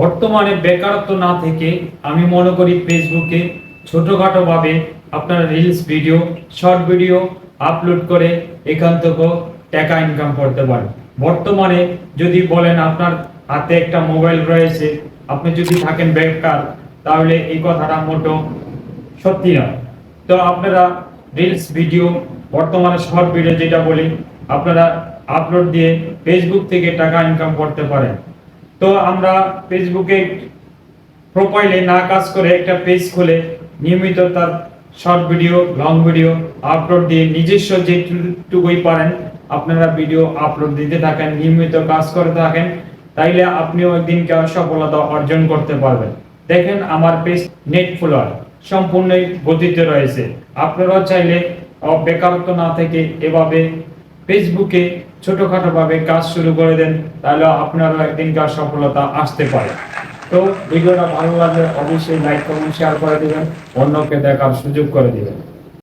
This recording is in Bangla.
বর্তমানে বেকারত্ব না থেকে আমি মনে করি ফেসবুকে ছোটোখাটো ভাবে আপনার reels video short video upload করে এখান থেকেও টাকা ইনকাম করতে পারেন। বর্তমানে যদি বলেন আপনার হাতে একটা মোবাইল রয়েছে, আপনি যদি থাকেন বেকার, তাহলে এই কথাটা মোটো সত্যি নয়। তো আপনারা রিলস ভিডিও বর্তমানে শর্ট ভিডিও যেটা বলি, আপনারা আপলোড দিয়ে ফেসবুক থেকে টাকা ইনকাম করতে পারেন। তো আমরা ফেসবুকে প্রোফাইলে না কাজ করে একটা পেজ খুলে নিয়মিত তার short video long video upload দিয়ে নিজস্ব যেটুকুই পারেন, আপনারা ভিডিও আপলোড দিতে থাকেন, নিয়মিত কাজ করে থাকেন, তাইলে আপনিও একদিন কেউ সফলতা অর্জন করতে পারবেন। দেখেন আমার পেজ নেট ফলোয়ার সম্পূর্ণই গতিতে রয়েছে। আপনারাও চাইলে বেকারত্ব না থেকে এভাবে ফেসবুকে ছোটখাটো ভাবে কাজ শুরু করে দেন, তাহলে আপনারও একদিনকার সফলতা আসতে পারে। তো ভিডিওটা ভালো লাগলে অবশ্যই লাইক কমেন্ট শেয়ার করে দেবেন, অন্যকে দেখার সুযোগ করে দিবেন।